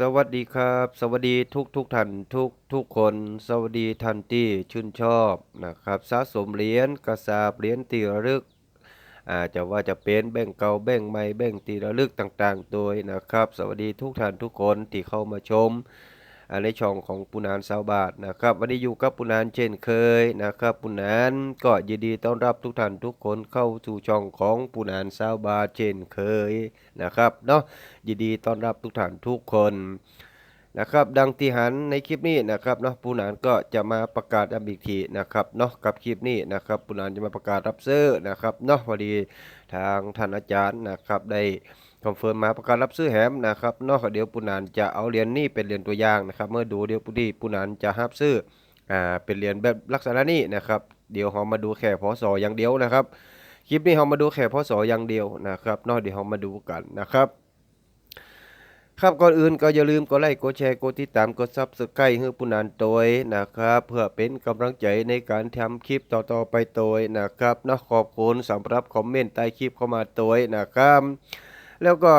สวัสดีครับ สวัสดีทุกทุกท่านทุกทุกคน สวัสดีท่านที่ชื่นชอบนะครับสะสมเหรียญกระสาบเหรียญตีระลึกอาจจะว่าจะเป็นแบ่งเก่าแบ่งใหม่แบ่งตีระลึกต่างๆ โดยนะครับ สวัสดีทุกท่านทุกคนที่เข้ามาชม ในช่องของปุนานสาวบาทนะครับวันนี้อยู่กับปุนานเช่นเคยนะครับปุนานก็ยินดีต้อนรับทุกท่านทุกคนเข้าสู่ช่องของปุนานสาวบาทเช่นเคยนะครับเนาะยินดีต้อนรับทุกท่านทุกคนนะครับดังที่หันในคลิปนี้นะครับเนาะผู้นานก็จะมาประกาศย้ำอีกทีนะครับเนาะกับคลิปนี้นะครับผู้นานจะมาประกาศรับซื้อนะครับเนาะพอดีทางท่านอาจารย์นะครับได้ คอนเฟิร์มมาประกาศรับซื้อแหมนะครับเนาะเดี๋ยวผู้นานจะเอาเหรียญนี้เป็นเหรียญตัวอย่างนะครับ เมื่อดูเดี๋ยวผู้ดีผู้นานจะรับซื้ออ่าเป็นเหรียญแบบลักษณะนี้นะครับ เดี๋ยวเรามาดูแค่พศอย่างเดียวนะครับ คลิปนี้เรามาดูแค่พศอย่างเดียวนะครับนาะเดี๋ยวเรามาดูกันนะครับครับก่อนอื่นก็อย่าลืมกดไลค์กดแชร์กดติดตามกดซับสไครต์ให้ผู้นานโตยนะครับ เพื่อเป็นกำลังใจในการทำคลิปต่อๆไปโตยนะครับนะขอบคุณสำหรับคอมเมนต์ใต้คลิปเข้ามาโตยนะครับ แล้วก็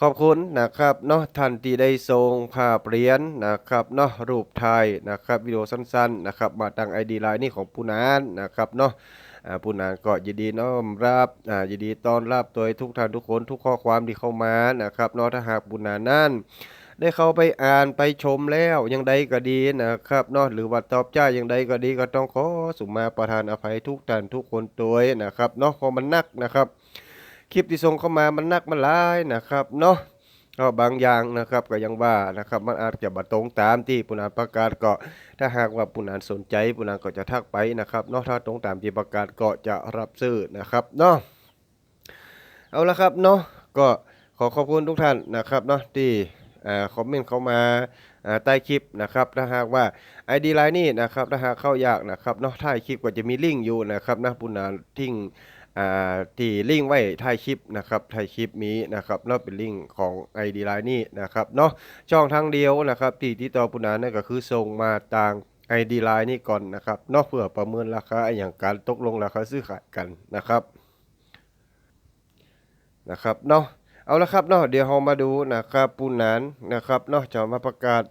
ขอบคุณนะครับเนาะท่านที่ได้ส่งภาพเรียญนะครับเนาะรูปถ่ายนะครับวิดีโอสั้นๆนะครับมาตั้ง ID ไลน์นี่ของผู้นานนะครับเนาะผู้นานก็ยินดีน้อมรับยินดีต้อนรับโดยทุกท่านทุกคนทุกข้อความที่เข้ามานะครับเนาะถ้าหากผู้นานนั้นได้เข้าไปอ่านไปชมแล้วยังใดก็ดีนะครับเนาะหรือว่าตอบจ้ายังใดก็ดีก็ต้องขอสุมาประทานอภัยทุกท่านทุกคนตัวนะครับเนาะเพรามันนักนะครับ คลิปที่ส่งเข้ามามันนักมันหลายนะครับเนาะก็บางอย่างนะครับก็ยังว่านะครับมันอาจจะบัตรงตามที่ผู้นานประกาศก็ถ้าหากว่าผู้นันสนใจผู้นันก็จะทักไปนะครับเนาะถ้าตรงตามที่ประกาศก็จะรับซื้อนะครับเนาะเอาละครับเนาะก็ขอขอบคุณทุกท่านนะครับเนาะที่คอมเมนต์เข้ามาใต้คลิปนะครับถ้าหากว่า ID ไลน์นี่นะครับถ้าหากเข้ายากนะครับเนาะท้ายคลิปก็จะมีลิงก์อยู่นะครับนะผู้นันทิ้ง อ่าที่ลิงก์ไว้ท้ายคลิปนะครับท้ายคลิปมีนะครับเนาะเป็นลิงก์ของ ID ไลน์นี่นะครับเนาะช่องทางเดียวนะครับที่ติดต่อผู้นั้นนั่นก็คือส่งมาทาง ID Line นี่ก่อนนะครับเนอกเพื่อประเมินราคาอย่างการตกลงราคาซื้อขายกันนะครับนะครับเนาะเอาละครับเนาะเดี๋ยวเรามาดูนะครับผู้นั้นนะครับเนาะจะมาประกาศ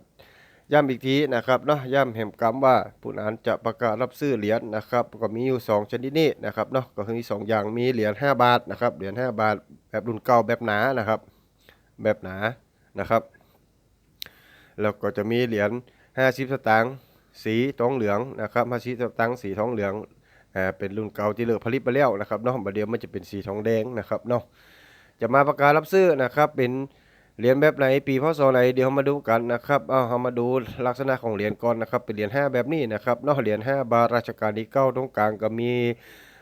ย้ำอีกทีนะครับเนาะย้ำแห่มกำว่าผู้นั้นจะประกาศรับซื้อเหรียญนะครับก็มีอยู่ 2 ชนิดนี้นะครับเนาะก็คือมีสองอย่างมีเหรียญ5บาทนะครับเหรียญ5บาท แบบรุ่นเก่าแบบหนานะครับ แบบหนานะครับแล้วก็จะมีเหรียญ50 สตางค์สีทองเหลืองนะครับ50สตางค์สีทองเหลืองอ่าเป็นรุ่นเก่าที่เลิกผลิตไปแล้วนะครับเนาะบัดเดียวมันจะเป็นสีทองแดงนะครับเนาะจะมาประกาศรับซื้อนะครับเป็น เหรียญแบบไหนปีพศไหนเดี๋ยวมาดูกันนะครับเอาเรามาดูลักษณะของเหรียญก่อนนะครับเป็นเหรียญ5แบบนี้นะครับนาะเหรียญ5บาทราชการที่เก้าตรงกลางก็มี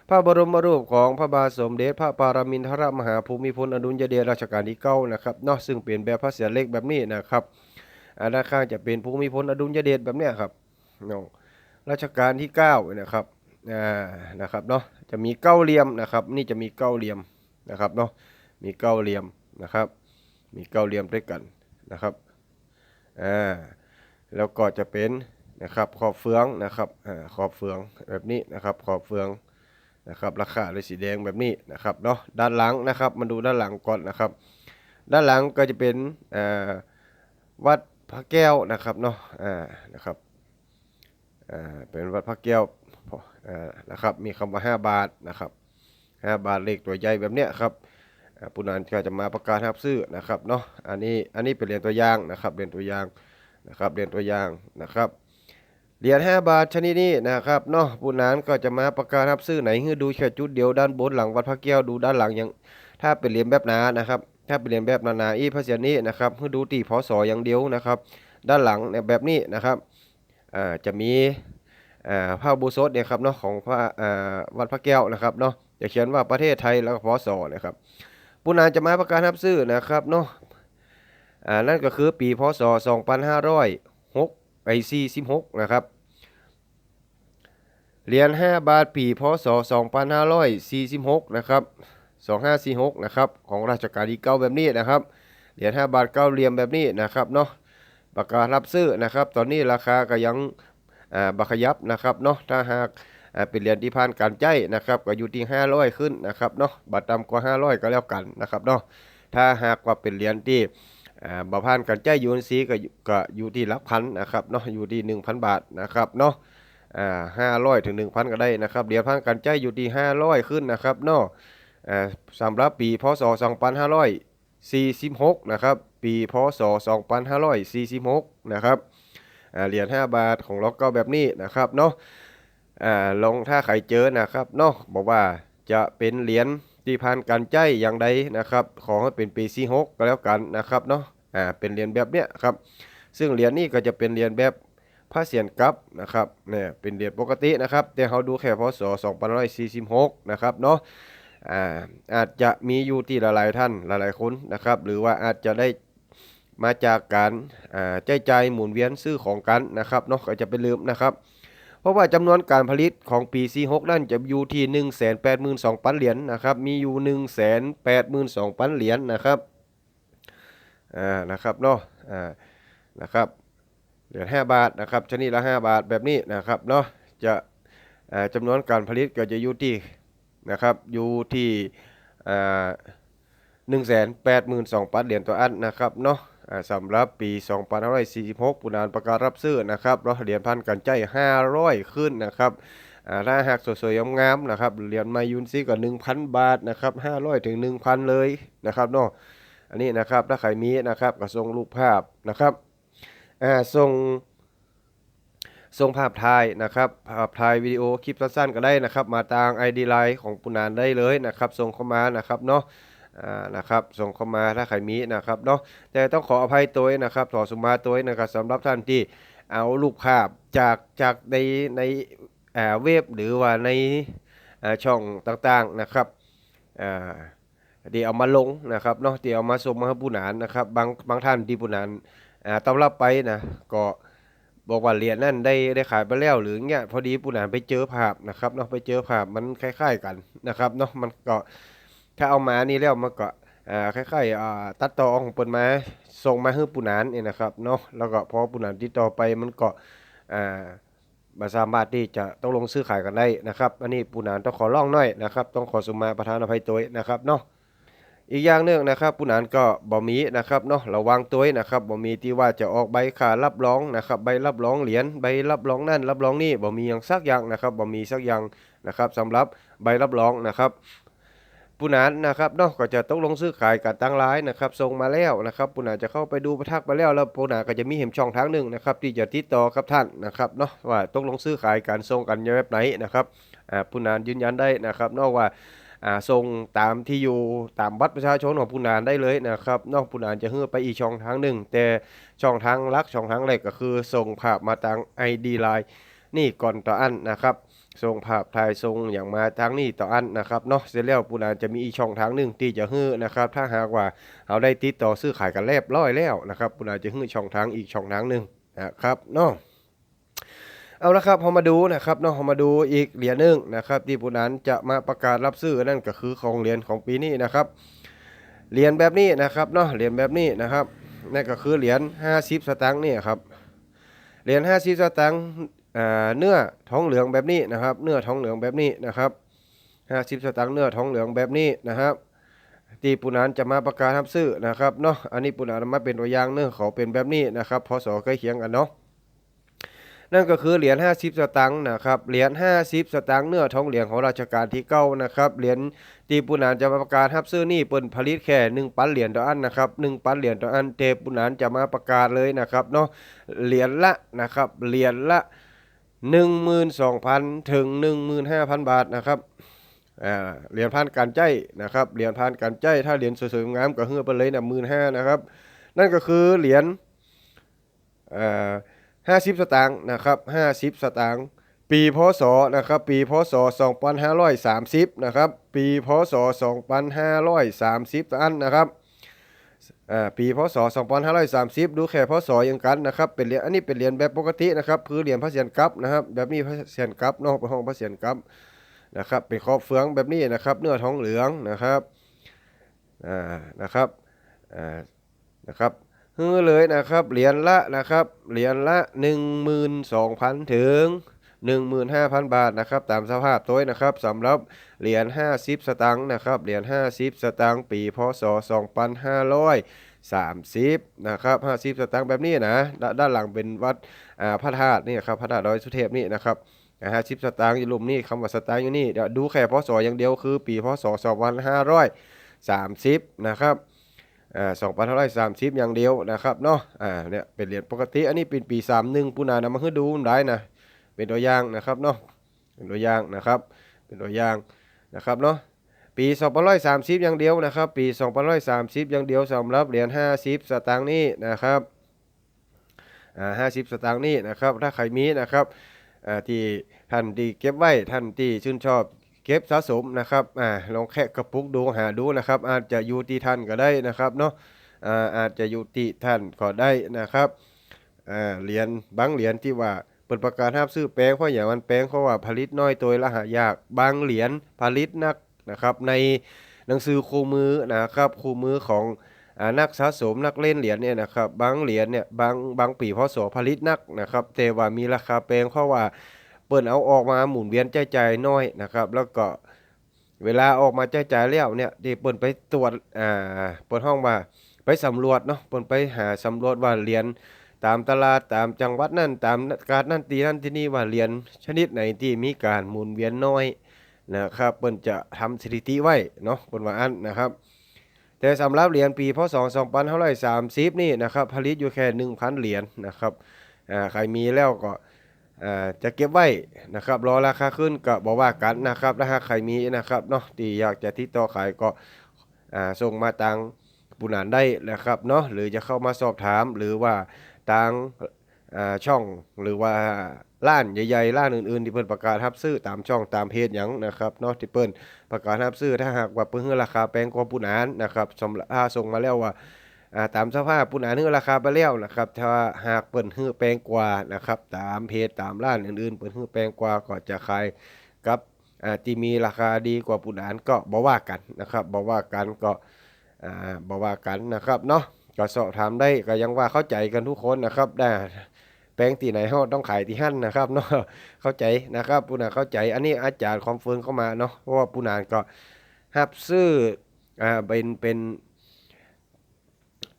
พระบรมรูปของพระบาทสมเด็จพระปรมินทรมหาภูมิพลอดุลยเดชรัชกาลที่เก้านะครับนาะซึ่งเป็นแบบพระเสียเล็กแบบนี้นะครับอันด้านข้างจะเป็นภูมิพลอดุลยเดชแบบเนี้ยครับเนาะรัชกาลที่เก้านะครับอ่านะครับเนาะจะมีเก้าเหลี่ยมนะครับ นี่จะมีเก้าเหลี่ยมนะครับเนาะมีเก้าเหลี่ยมนะครับ มีเก้าเหลี่ยมด้วยกันนะครับอ่าแล้วก็จะเป็นนะครับขอบเฟืองนะครับอ่าขอบเฟืองแบบนี้นะครับขอบเฟืองนะครับราคาเลยสีแดงแบบนี้นะครับเนาะด้านหลังนะครับมาดูด้านหลังก่อนนะครับ ด้านหลังก็จะเป็นอ่าวัดพระแก้วนะครับเนาะอ่านะครับอ่าเป็นวัดพระแก้วพออ่านะครับมีคำว่า 5 บาทนะครับ5บาทเลขตัวใหญ่แบบเนี้ยครับ ผู้นั้นก็จะมาประกาศรับซื้อนะครับเนาะอันนี้อันนี้เป็นเหรียญตัวอย่างนะครับเหรียญตัวอย่างนะครับเหรียญตัวอย่างนะครับเหรียญ5บาทชนิดนี้นะครับเนาะผู้นั้นก็จะมาประกาศรับซื้อไหนให้ดูแค่จุดเดียวด้านบนหลังวัดพระแก้วดูด้านหลังอย่างถ้าเป็นเหรียญแบบหนานะครับถ้าเป็นเหรียญแบบหนาอีพระเสียนี้นะครับให้ดูตีพอศอย่างเดียวนะครับ ด้านหลังแบบนี้นะครับอ่าจะมีอ่าพระอุโบูสถเนี่ยครับเนาะของพระอ่าวัดพระแก้วนะครับเนาะจะเขียนว่าประเทศไทยแล้วก็พอศนะครับ ผู้นานจะมาประกาศรับซื้อนะครับเนาะอ่านั่นก็คือปีพศ 2506ไอ46นะครับเหรียญ5บาทปีพศ 2546นะครับ2546นะครับของราชการที่เก้าแบบนี้นะครับเหรียญ5บาทเก้าเหลี่ยมแบบนี้นะครับเนาะประกาศรับซื้อนะครับ ตอนนี้ราคาก็ยังอ่าบักยับนะครับเนาะถ้าหาก เป็นเหรียญที่ผ่านการใจายนะครับก็อยู่ที่500ขึ้นนะครับเนาะบัตรต่ำกว่า 500 ก็แล้วกันนะครับเนาะถ้าหากว่าเป็นเหรียญที่อ่าบ่ผ่านการจ่าย UNC ก็ก็อยู่ที่หลักพันนะครับเนาะอยู่ที่ 1,000 บาทนะครับเนาะอ่า500ถึง1,000ก็ได้นะครับเหรียญผ่านการจ่ายอยู่ที่500ขึ้นนะครับเนาะอ่าสำหรับปีพศ2546นห้าร้อยสี่สิบหกนะครับปีพศ2546นห้าร้อยสี่สิบหกนะครับเหรียญ5บาทของล็อกเก็แบบนี้นะครับเนาะ อ่าลองถ้าใครเจอนะครับเนาะบอกว่าจะเป็นเหรียญที่ผ่านการจ่ายอย่างใดนะครับ ขอให้เป็นปี46ก็แล้วกันนะครับเนาะอ่าเป็นเหรียญแบบเนี้ยครับ ซึ่งเหรียญนี้ก็จะเป็นเหรียญแบบพระเศียรกับนะครับเนี่ยเป็นเหรียญปกตินะครับ แต่เราดูแค่พศ2546นะครับเนาะอ่าอาจจะมีอยู่ที่หลายๆท่านหลายๆคนนะครับ หรือว่าอาจจะได้มาจากการอ่าใจใจหมุนเวียนซื้อของกันนะครับเนาะก็จะไปลืมนะครับ เพราะว่าจำนวนการผลิตของปี 46 นั่นจะอยู่ที่ 182,000 เหรียญนะครับ มีอยู่ 182,000 เหรียญนะครับ อ่า นะครับเนาะ อ่า นะครับ เหรียญ5บาทนะครับ ชนิดละ 5 บาทแบบนี้นะครับเนาะ จะอ่าจำนวนการผลิตก็จะอยู่ที่นะครับ อยู่ที่อ่า182,000เหรียญต่ออันนะครับเนาะ สำหรับปี 2546ปูนานประกาศรับซื้อนะครับรถเหรียญพันกันใจ500 ขึ้นนะครับถ้าหากสวยๆงามๆนะครับเหรียญมายุนซี่ก็1,000 บาทนะครับ500ถึง1,000 เลยนะครับเนาะอันนี้นะครับถ้าใครมีนะครับก็ส่งรูปภาพนะครับส่งส่งภาพถ่ายนะครับภาพถ่ายวิดีโอคลิปสั้นๆก็ได้นะครับ มาทาง ID Line ของปูนานได้เลยนะครับส่งเข้ามานะครับเนาะ นะครับส่งเข้ามาถ้าใครมีนะครับเนาะแต่ต้องขออภัยตัวนะครับขอสมมาตัวนะครับสำหรับท่านที่เอารูปภาพจากจากในในเว็บหรือว่าในช่องต่างๆนะครับอ่าที่เอามาลงนะครับเนาะที่เอามาส่งมาให้ผู้นานนะครับบางบางท่านที่ผู้นานอ่าตอบรับไปนะก็บอกว่าเหรียญนั่นได้ได้ขายไปแล้วหรือเงี้ยพอดีผู้นานไปเจอภาพนะครับเนาะไปเจอภาพมันคล้าย ๆกันนะครับเนาะมันก็ ถ้าเอามานี่แล้วมันก็อ่าคล้ายๆอ่าตัดต่อของเปิ้นมาส่งมาให้ปูนานนี่นะครับเนาะแล้วก็พอปูนานติดต่อไปมันก็อ่าบ่สามารถที่จะต้องลงซื้อขายกันได้นะครับอันนี้ปูนานต้องขอร้องหน่อยนะครับ ต้องขอสุมาประธานอภัยตัวนะครับเนาะอีกอย่างหนึงนะครับปูนานก็บ่มีนะครับเนาะระวังตัวนะครับบ่มีที่ว่าจะออกใบขารับรองนะครับใบรับรองเหรียญใบรับรองนั่นรับรองนี่บ่มีอย่างสักอย่างนะครับบ่มีสักอย่างนะครับสำหรับใบรับรองนะครับ ผู้นานนะครับเนาะก็จะต้องลงซื้อขายกันตั้งร้ายนะครับส่งมาแล้วนะครับผู้นานจะเข้าไปดูประทักไปแล้วแล้วผู้นานก็จะมีเห็มช่องทางหนึ่งนะครับที่จะติดต่อกับท่านนะครับเนาะว่าต้องลงซื้อขายการส่งกันแบบไหนนะครับอ่าผู้นานยืนยันได้นะครับนอกว่าอ่าส่งตามที่อยู่ตามบัตรประชาชนของผู้นานได้เลยนะครับนอกผู้นานจะเฮือไปอีกช่องทางหนึ่งแต่ช่องทางลักช่องทางแรกก็คือส่งภาพมาทาง ID Line นี่ก่อนต่ออันนะครับ ส่งภาพถ่ายส่งอย่างมาทางนี้ต่ออันนะครับเนาะเสร็จแล้วปูนานจะมีอีกช่องทางหนึ่งที่จะฮื้อนะครับ ถ้าหากว่าเราได้ติดต่อซื้อขายกันเรียบร้อยแล้วนะครับปูนานจะฮื้อช่องทางอีกช่องทางหนึ่งนะครับเนาะเอาละครับเรามาดูนะครับเนาะเรามาดูอีกเหรียญหนึ่งนะครับที่ปูนานจะมาประกาศรับซื้อนั่นก็คือของเหรียญของปีนี้นะครับเหรียญแบบนี้นะครับเนาะเหรียญแบบนี้นะครับนั่นก็คือเหรียญ50 สตางค์นี่ครับเหรียญ50 สตางค์ เนื้อท้องเหลืองแบบนี้นะครับ เนื้อท้องเหลืองแบบนี้นะครับ50สตางค์เนื้อท้องเหลืองแบบนี้นะครับที่ปูนานจะมาประกาศรับซื้อนะครับเนาะอันนี้ปูนานมาเป็นตัวอย่างเนื้อเขาเป็นแบบนี้นะครับพศใกล้เคียงกันเนาะนั่นก็คือเหรียญ50 สตางค์นะครับเหรียญ50 สตางค์เนื้อท้องเหลืองของราชการที่เก้านะครับเหรียญที่ปูนานจะมาประกาศรับซื้อนี่เปิ้นผลิตแค่1ปันเหรียญต่ออันนะครับ1ปันเหรียญต่ออันเทปูนานจะมาประกาศเลยนะครับเนาะเหรียญละนะครับเหรียญละ 12,000 ถึง 15,000 บาทนะครับเหรียญพันการใจนะครับเหรียญพันการใจถ้าเหรียญสวยๆงามก็เฮือไปเลยนะ15,000นะครับ นั่นก็คือเหรียญอ่า50สตางค์นะครับ50สตางค์ปีพศนะครับปีพศ2530นห้าร้อยสามสิบนะครับปีพศ2530อันนะครับ อ่าปีพศ 2530 ดูแค่พศย่างกันนะครับ เป็นเหรียญอันนี้เป็นเหรียญแบบปกตินะครับคือเหรียญพระเศียรกลับนะครับ แบบนี้พระเศียรกลับนอกห้องพระเศียรกลับนะครับเป็นขอบเฟืองแบบนี้นะครับ เนื้อทองเหลืองนะครับอ่านะครับอ่านะครับฮือเลยนะครับเหรียญละนะครับเหรียญละ 12,000 ถึง 15,000 บาทนะครับตามสภาพตัวนะครับสำหรับเหรียญ50 สตางค์นะครับเหรียญ50 สตางค์ปีพศ 2530นะครับ50 สตางค์แบบนี้นะดด้านหลังเป็นวัดพระธาตุนี่ครับพระธาตุดอยสุเทพนี่นะครับห้าสิบสตางค์อยู่ลุมนี่คำว่าสตางค์อยู่นี่เดี๋ยวดูแค่พศอย่างเดียวคือ ปีพศ2530นะครับอ่า2530อย่างเดียวนะครับเนาะอ่าเนี่ยเป็นเหรียญปกติอันนี้เป็นปี31ปูนานำมาให้ดูได้นะ เป็นตัวอย่างนะครับเนาะเป็นตัวอย่างนะครับเป็นตัวอย่างนะครับเนาะปี2530 อย่างเดียวนะครับ ปี2530 อย่างเดียวสำหรับเหรียญ50 สตางค์นี่นะครับอ่า50 สตางค์นี่นะครับ ถ้าใครมีนะครับอ่าที่ท่านที่เก็บไว้ท่านที่ชื่นชอบเก็บสะสมนะครับอ่าลองแคะกระปุกดูหาดูนะครับ อาจจะอยู่ที่ท่านก็ได้นะครับเนาะอ่าอาจจะอยู่ที่ท่านก็ได้นะครับอ่าเหรียญบางเหรียญที่ว่า เปิดประกาศห้ามซื้อแป้งเพราะอย่างมันแป้งเพราะว่าผลิตน้อยตัวละหายากบางเหรียญผลิตนักนะครับ ในหนังสือคู่มือนะครับคู่มือของอนักสะสมนักเล่นเหรียญเนี่ยนะครับบางเหรียญเนี่ยบางบางปีพศผลิตนักนะครับแต่ว่ามีราคาแพงเพราะว่าเปิดเอาออกมาหมุนเวียนใจายๆน้อยนะครับ แล้วก็เวลาออกมาใจายๆแล้วเนี่ยที่เปิดไปตรวจอ่าเปิดห้องว่าไปสำรวจเนาะเปิดไปหาสำรวจว่าเหรียญ ตามตลาดตามจังหวัดนั่นตามการนั่นตีนั่นที่นี่ว่าเหรียญชนิดไหนที่มีการหมุนเวียนน้อยนะครับเปิ้นจะทำสถิติไว้เนาะเปิ้นว่าอันนะครับ แต่สำหรับเหรียญปีพศ2530 นี่นะครับผลิตอยู่แค่ 1,000 เหรียญนะครับอ่าใครมีแล้วก็อ่าจะเก็บไว้นะครับรอราคาขึ้นก็บอกว่ากันนะครับถ้าใครมีนะครับเนาะที่อยากจะติดต่อขายก็อ่าส่งมาทางปุนานได้นะครับเนาะหรือจะเข้ามาสอบถามหรือว่า ทางช่องหรือว่าร้านใหญ่ๆร้านอื่นๆ ที่เพิ่นประกาศรับซื้อตามช่องตามเพจหยังนะครับเนาะที่เพิ่นประกาศรับซื้อถ้าหากว่าเพิ่นราคาแพงกว่าผู้นานนะครับสำหรับถ้าส่งมาแล้วว่าตามสภาพผู้นานให้ราคาไปแล้วนะครับ ถ้าหากเพิ่นให้แพงกว่านะครับตามเพจตามร้านอื่นๆเพิ่นให้แพงกว่าก็จะขายกับที่มีราคาดีกว่าผู้นานก็บ่ว่ากันนะครับบ่ว่ากันก็อ่าบ่ว่ากันนะครับเนาะ ก็สอบถามได้ก็ยังว่าเข้าใจกันทุกคนนะครับได้แปลงที่ไหนเฮาต้องขายที่หั่นนะครับเนาะเข้าใจนะครับปูนานเข้าใจ อันนี้อาจารย์คอนเฟิร์มเข้ามาเนาะเพราะว่าปูนานก็รับซื้ออ่าเป็นเป็น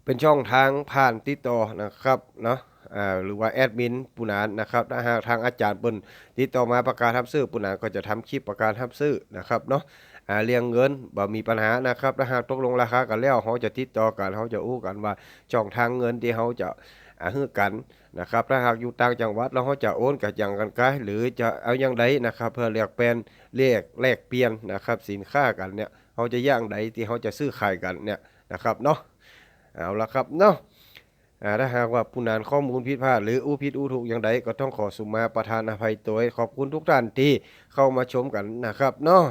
เป็นช่องทางผ่านติดต่อนะครับเนาะอ่าหรือว่าแอดมินปูนานนะครับถ้าหากทางอาจารย์เปิ้นติดต่อมาประกาศรับซื้อปูนานก็จะทำคลิปประกาศรับซื้อนะครับเนาะ อ่าเรื่องเงินบ่มีปัญหานะครับถ้าหากตกลงราคากันแล้วเขาจะติดต่อกันเขาจะอู้กันว่าช่องทางเงินที่เขาจะอาฮือกันนะครับถ้าหากอยู่ต่างจังหวัดแล้วเขาจะโอนกับอย่างกันไกลหรือจะเอาอย่างใดนะครับเพื่อเรียกเป็นเลขแลกเปลี่ยนนะครับสินค้ากันเนี่ยเขาจะย่างใดที่เขาจะซื้อขายกันเนี่ยนะครับเนาะเอาละครับเนาะอ่าถ้าหากว่าผู้นานข้อมูลผิดพลาดหรืออู้ผิดอู้ถูกอย่างใดก็ต้องขอสุมาประทานอภัยตัวขอบคุณทุกท่านที่เข้ามาชมกันนะครับเนาะ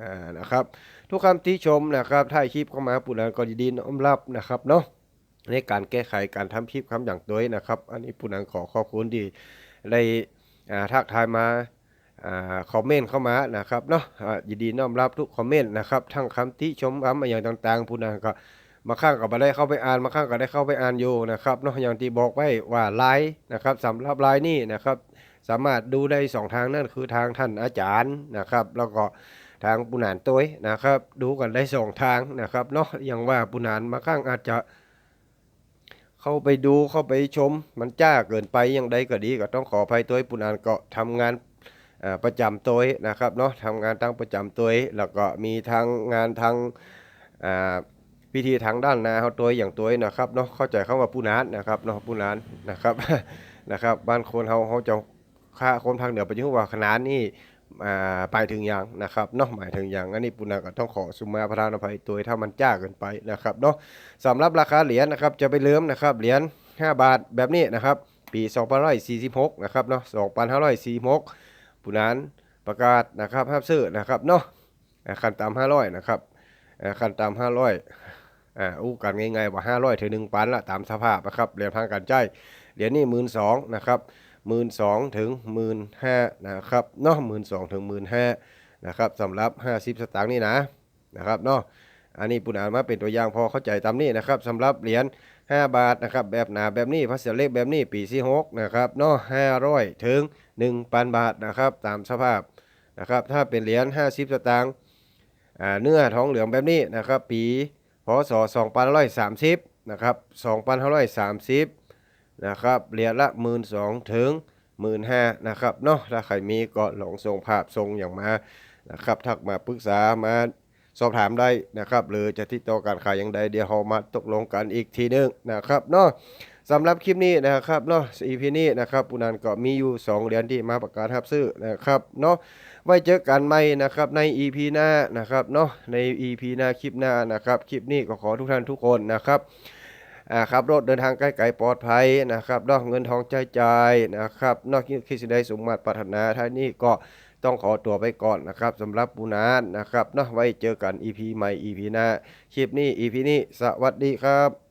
อ่านะครับ ทุกคำที่ชมนะครับถ้าคลิปเข้ามาปุณานก็ยินดีน้อมรับนะครับเนาะในการแก้ไขการทำคลิปคำอย่างตัวนะครับ อันนี้ปุณานขอขอบคุณที่ได้ทักทายมาอคอมเมนต์เข้ามานะครับเนาะยินดีน้อมรับทุกคอมเมนต์นะครับทั้งคำที่ชมคำอย่างต่างๆปุณานก็มาข้างก็บ่ได้เข้าไปอ่านมาข้างก็ได้เข้าไปอ่านอยู่นะครับเนาะอย่างที่บอกไว้ว่าไลน์นะครับสำหรับไลน์นี่นะครับ สามารถดูได้สองทางนั่นคือทางท่านอาจารย์นะครับ แล้วก็ ทางปุนานตัวนะครับ ดูกันได้สองทางนะครับเนาะอย่างว่าปุนานมาข้างอาจจะ เข้าไปดูเข้าไปชม มันจ้าเกินไปอย่างใดก็ดีก็ต้องขออภัยตัวปุนานก็ทำงานประจำตัวนะครับเนาะทำงานทางประจำตัวแล้วก็มีทางงานทางพิธีทางด้านนาเขาตัวอย่างตัวนะครับเนาะเข้าใจคำว่าปุนานนะครับเนาะปุนานนะครับนะครับบ้านคนเขาเขาจะค่าคนทางเหนือไปยึงว่าขนาดนี้ นี่อ่าไปถึงอย่างนะครับเนาะหมายถึงอย่างอันนี้ปุณาก็ต้องขอสุมาประธานอภัยตัวถ้ามันจ้าเกินไปนะครับเนาะสำหรับราคาเหรียญนะครับจะไปเริ่มนะครับเหรียญ5 บาทแบบนี้นะครับ ปี2546นะครับเนาะ2546ปุนานประกาศนะครับห้ามซื้อนะครับเนาะอ่าขั้นต่ำ500นะครับขั้นต่ำ500อ่าอู้กันง่ายๆว่า500ถึง1,000ละตามสภาพนะครับเหรียญทางการจ่ายเหรียญนี่12,000นะครับ หมื่นสองถึงหมื่นห้านะครับเนาะหมื่นสองถึงหมื่นห้านะครับสำหรับห้าสิบสตางค์นี่นะนะครับเนาะอันนี้ปุณอ่านมาเป็นตัวอย่างพอเข้าใจตามนี้นะครับสำหรับเหรียญ5 บาทนะครับแบบหนาแบบนี้พัสดุเล็กแบบนี้ปีที่หกนะครับเนาะห้าร้อยถึงหนึ่งพันบาทนะครับตามสภาพนะครับถ้าเป็นเหรียญ50 สตางค์เนื้อทองเหลืองแบบนี้นะครับปีพศ2530นะครับ2,530 นะครับเหรียญละ12,000ถึง15,000นะครับเนาะถ้าใครมีก็ลองส่งภาพส่งอย่างมานะครับทักมาปรึกษามาสอบถามได้นะครับ หรือจะติดต่อการขายอย่างใดเดี๋ยวเรามาตกลงกันอีกทีหนึงนะครับเนาะสำหรับคลิปนี้นะครับเนาะ EP นี้นะครับปุนันก็มีอยู่ 2 เหรียญที่มาประกาศรับซื้อนะครับเนาะไว้เจอกันใหม่นะครับใน EP หน้านะครับเนาะใน EP หน้าคลิปหน้านะครับ คลิปนี้ก็ขอทุกท่านทุกคนนะครับ ขับรถเดินทางใกล้ๆปลอดภัยนะครับนอกเงินทองใจใจนะครับ นอกคิดสิได้สมมาตรปรารถนาท่านี้ก็ต้องขอตัวไปก่อนนะครับสำหรับปูนานนะครับเนาะไว้เจอกัน EP ใหม่ EP หน้าคลิปนี้ EP นี้สวัสดีครับ